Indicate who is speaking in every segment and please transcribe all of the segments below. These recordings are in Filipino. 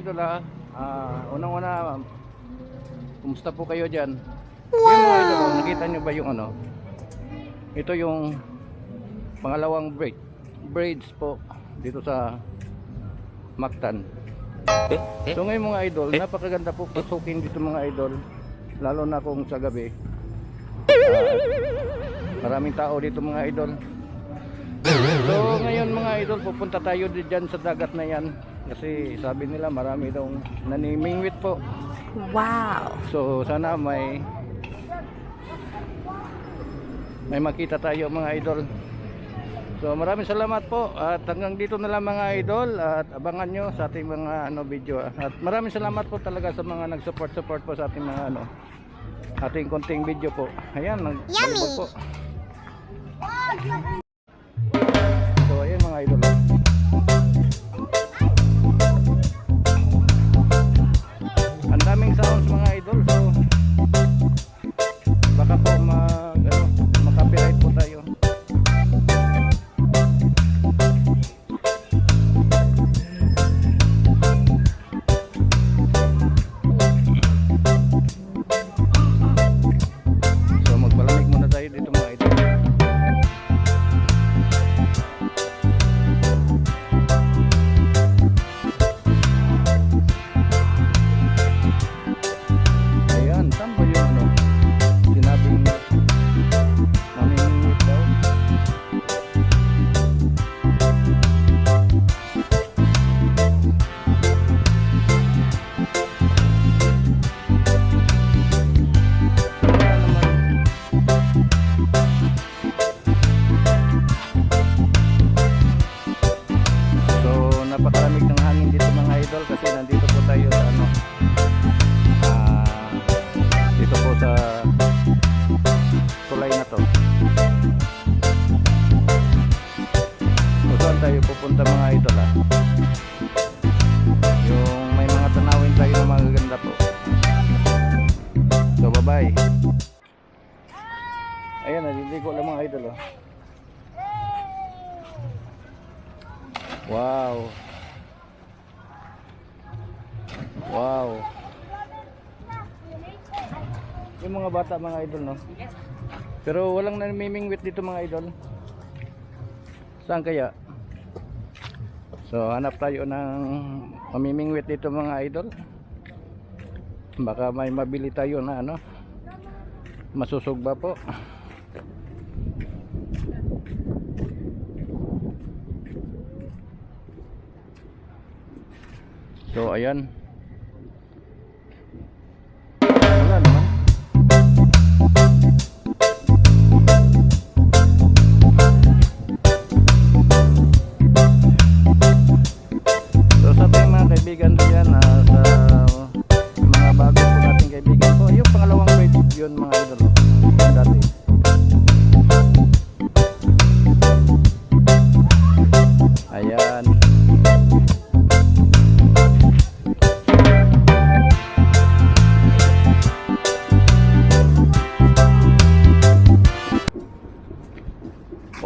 Speaker 1: idol ha. Ah, unang-una, kumusta po kayo dyan? Yung mga idol, nakita nyo ba yung ano? Ito yung pangalawang braid. Braids po dito sa Mactan. So ngayon mga idol, napakaganda po pasukin dito mga idol. Lalo na kung sa gabi. Ah, maraming tao dito mga idol. So ngayon mga idol, pupunta tayo di- dyan sa dagat na yan. Kasi sabi nila marami daw nanimingwit po.
Speaker 2: Wow.
Speaker 1: So sana may may makita tayo mga idol. So maraming salamat po at hanggang dito na lang mga idol at abangan nyo sa ating mga ano video. At maraming salamat po talaga sa mga nag-support support po sa ating mga ano ating konting video po. Ayan, nagbalibot po. So Naliligo lang mga idol oh. Wow. Wow. Yung mga bata mga idol no. Pero walang namimingwit dito mga idol. Saan kaya? So hanap tayo ng mamimingwit dito mga idol. Baka may mabili tayo na ano. Masusugba po. So ayan.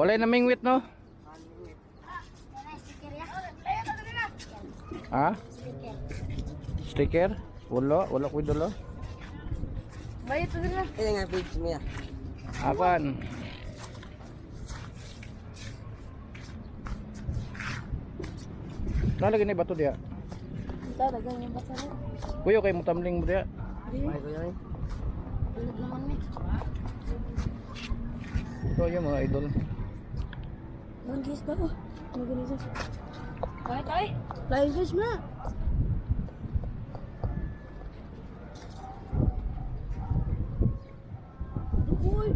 Speaker 1: Wala na mingwit no? Ha? Sticker? Wala, wala ko dala.
Speaker 2: Bayad to sila.
Speaker 3: Kaya nga page mo ya.
Speaker 1: Apan? Nalagay ni bato dia.
Speaker 2: Dadagan yung basa na.
Speaker 1: Kuyo kay mutamling mo dia.
Speaker 3: May ko yun.
Speaker 2: Ulit naman ni.
Speaker 1: So yung mga idol.
Speaker 2: Ba ko? Ano ganito? Kaya tayo. Langgis na. Uy!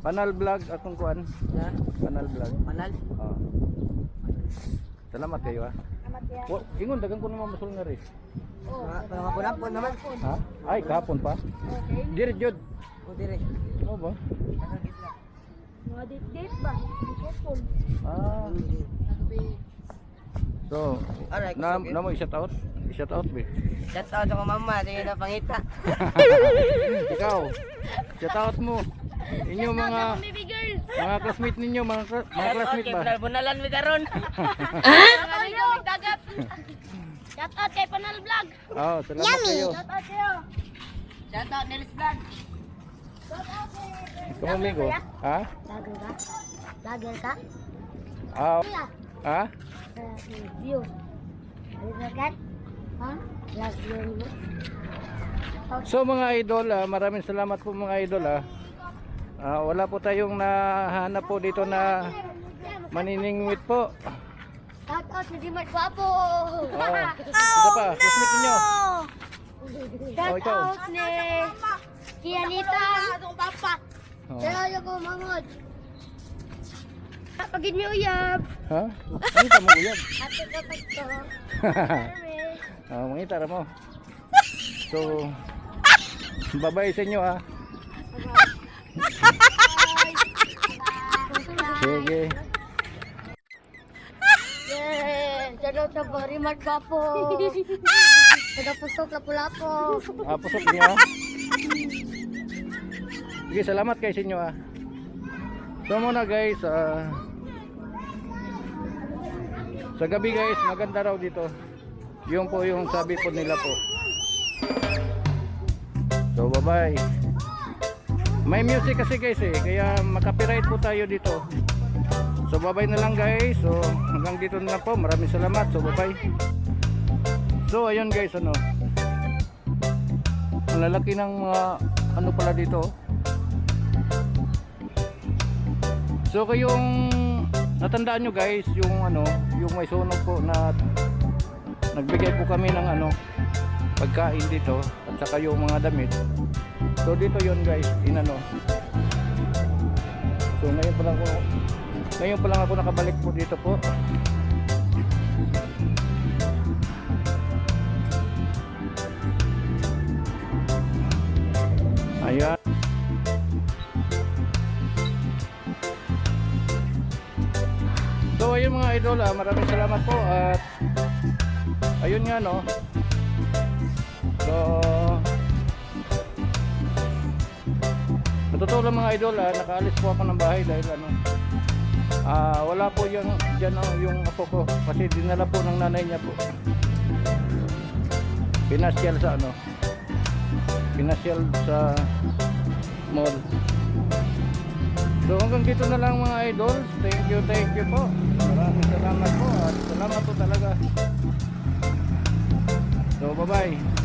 Speaker 1: Panal vlog atong kuan.
Speaker 3: Ya.
Speaker 1: Panal vlog.
Speaker 3: Manal.
Speaker 1: Oh. Salamat kayo
Speaker 2: ya.
Speaker 1: Wa, ingon dagan ko naman masul nga rin.
Speaker 3: Mga mga punapon naman.
Speaker 1: Ha? Ay, kapon pa.
Speaker 2: Okay.
Speaker 1: Dire jud.
Speaker 3: O dire.
Speaker 1: Ano ba?
Speaker 2: Mga date-date ba?
Speaker 1: Ah. So,
Speaker 3: Alright,
Speaker 1: na, na mo isa taot? Isa taot be.
Speaker 3: Shout out sa mama, tingin na pangita.
Speaker 1: Ikaw. Isa taot mo. Inyo mga mga classmate ninyo, mga mga classmate ba?
Speaker 3: bunalan mi karon.
Speaker 2: Mga ligaw, dagat! Shout out kay Panal Vlog.
Speaker 1: Oh, salamat kayo.
Speaker 2: Shout out kayo.
Speaker 3: Shout out Nelis Vlog.
Speaker 1: Ikaw amigo. Ha?
Speaker 2: Lager ka? Lager ka?
Speaker 1: Ah, ha?
Speaker 2: View. Lager ka? Ha? Lager mo?
Speaker 1: So mga idol, ah, maraming salamat po mga idol ah. Ah, wala po tayong nahanap po dito na maniningwit po.
Speaker 2: Shout out si Dimar Guapo.
Speaker 1: Oh, isa pa, susmit ninyo.
Speaker 2: Shout
Speaker 1: Oh, ikaw.
Speaker 2: out ni Kianita. Papa.
Speaker 1: Oh.
Speaker 2: Pero ko mamod. Pagin niyo uyab.
Speaker 1: Ha? Ano ka mo uyab?
Speaker 2: Ate ko pagto.
Speaker 1: Ah, mga itara mo. So, babay sa inyo ah. Sige.
Speaker 2: Shout out sa Dimar Guapo. Kada pusok lapu-lapo.
Speaker 1: Ah, pusok niyo Sige, salamat kay inyo ah. So muna guys, ah, sa gabi guys, maganda raw dito. Yung po yung sabi po nila po. So bye bye. May music kasi guys eh, kaya makapiright po tayo dito. So bye bye na lang guys. So hanggang dito na po. Maraming salamat. So bye bye. So ayun guys ano. Ang lalaki ng mga ano pala dito. So kayong natandaan nyo guys yung ano, yung may sunog po na nagbigay po kami ng ano pagkain dito at saka yung mga damit. So dito yon guys, inano. So ngayon pa lang ako ngayon pa lang ako nakabalik po dito po. Idol, ah, maraming salamat po at ayun nga no. So Sa totoo lang mga idol, ah, nakaalis po ako ng bahay dahil ano ah, wala po yung dyan oh, yung apo ko kasi dinala po ng nanay niya po. Pinasyal sa ano pinasyal sa mall. So hanggang dito na lang mga idols. Thank you, thank you po. Maraming salamat po at salamat po talaga. So bye bye.